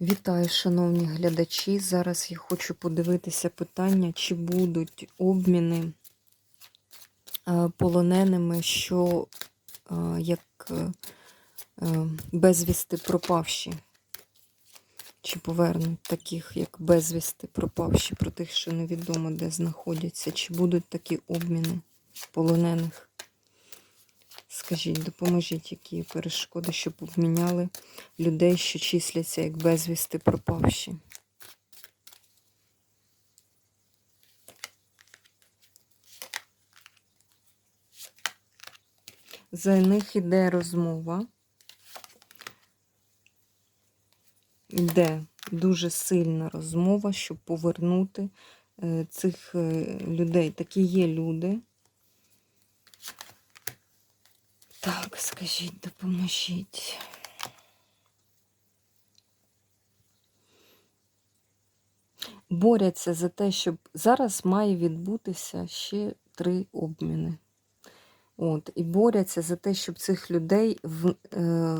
Вітаю, шановні глядачі. Зараз я хочу подивитися питання, чи будуть обміни е, полоненими, що е, як е, безвісти пропавші. Чи повернуть таких, як безвісти пропавші, про тих, що невідомо де знаходяться, чи будуть такі обміни полонених? Скажіть, допоможіть, які перешкоди, щоб обміняли людей, що числяться як безвісти пропавші. За них іде розмова. Іде дуже сильна розмова, щоб повернути е, цих е, людей. Такі є люди. Так, скажіть, допоможіть. Борються за те, щоб зараз має відбутися ще три обміни. От, і борються за те, щоб цих людей в, е,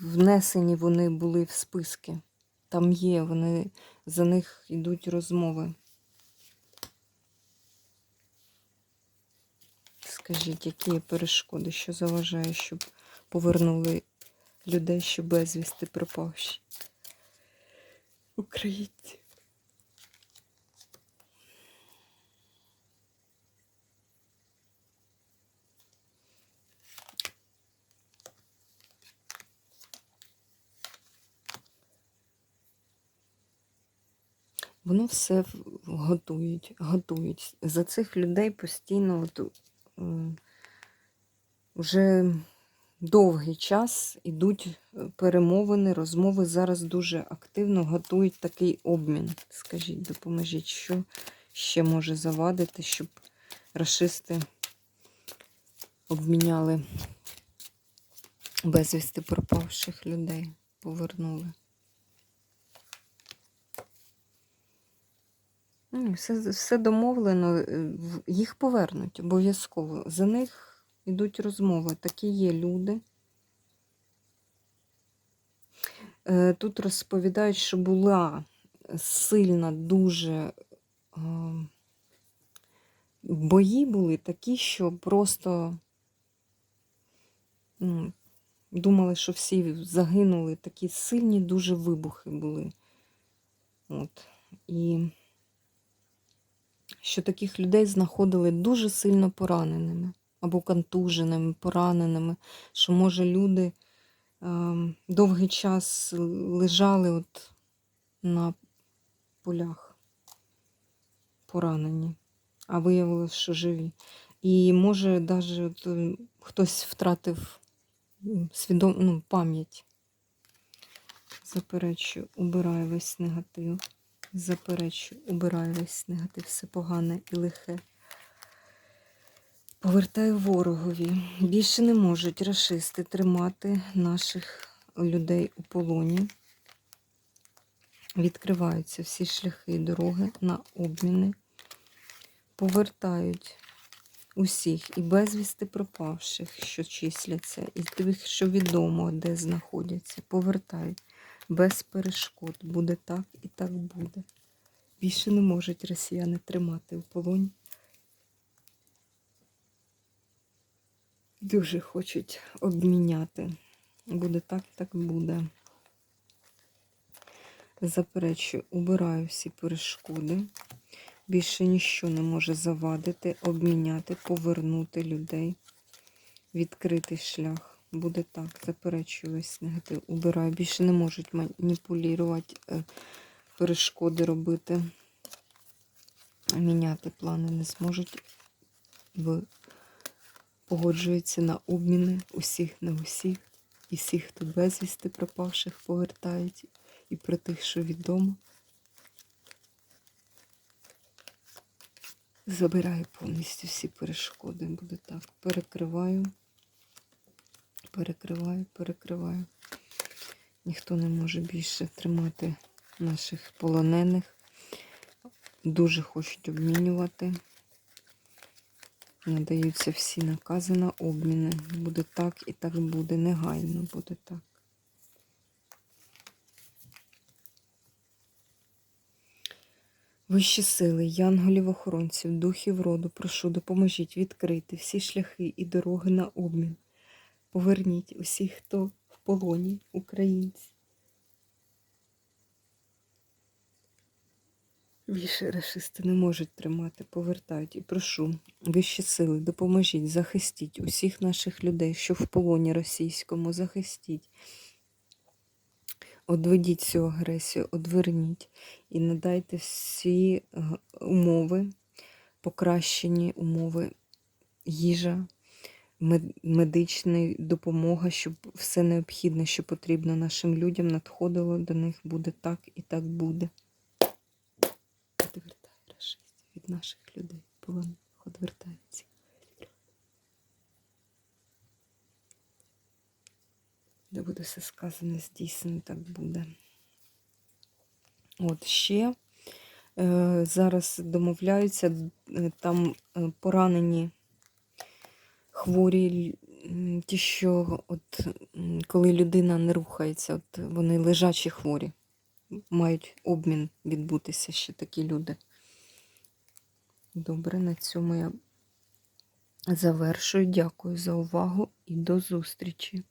внесені вони були в списки. Там є, вони за них йдуть розмови. Скажіть, які є перешкоди, що заважає, щоб повернули людей, що безвісти пропавші? Українці. Воно все готують, готують. За цих людей постійно от, вже довгий час ідуть е, перемовини, розмови. Зараз дуже активно готують такий обмін. Скажіть, допоможіть, що ще може завадити, щоб расисти обміняли безвісти пропавших людей, повернули. Все, все домовлено, е, їх повернуть обов'язково. За них йдуть розмови. Такі є люди. Е, Тут розповідають, що була сильна, дуже е, бої були такі, що просто ну, думали, що всі загинули. Такі сильні дуже вибухи були. От. І що таких людей знаходили дуже сильно пораненими або контуженими, пораненими, що, може, люди ем, довгий час лежали от на полях поранені, а виявилось, що живі. І може навіть от, е, хтось втратив свідом... ну, пам'ять. Заперечую, убираю весь негатив. Заперечую, убираю весь негатив, все погане і лихе. Повертаю ворогові. Більше не можуть рашисти тримати наших людей у полоні. Відкриваються всі шляхи і дороги на обміни. Повертають усіх і безвісти пропавших, що числяться, і тих, що відомо, де знаходяться. Повертають без перешкод. Буде так і так буде. Більше не можуть росіяни тримати у полоні. Дуже хочуть обміняти. Буде так, так буде. Заперечую, убираю всі перешкоди. Більше ніщо не може завадити, обміняти, повернути людей, відкритий шлях. Буде так. Заперечую негатив. Убираю. Більше не можуть маніпулювати, е, перешкоди робити. Міняти плани не зможуть. Погоджуються на обміни усіх на усіх, і всіх, хто безвісти пропавших повертають, і про тих, що відомо. Забираю повністю всі перешкоди. Буде так. Перекриваю, перекриваю, перекриваю. Ніхто не може більше тримати наших полонених. Дуже хочуть обмінювати. Надаються всі накази на обміни. Буде так і так буде, негайно буде так. Вищі сили, янголів-охоронців, духів роду, прошу, допоможіть відкрити всі шляхи і дороги на обмін. Поверніть усіх, хто в полоні, українці. Більше рашисти не можуть тримати, повертають. І прошу, вищі сили, допоможіть, захистіть усіх наших людей, що в полоні російському, захистіть. Одведіть цю агресію, одверніть і надайте всі е, умови, покращені умови, їжа, медична допомога, щоб все необхідне, що потрібно нашим людям, надходило до них, буде так і так буде. Одвертай рашистів від наших людей. Полон одвертається. Де буде все сказане, здійснено, так буде. От ще е, зараз домовляються, е, там е, поранені хворі, ті, що от коли людина не рухається, от вони лежачі хворі, мають обмін відбутися ще такі люди. Добре, на цьому я завершую. Дякую за увагу і до зустрічі.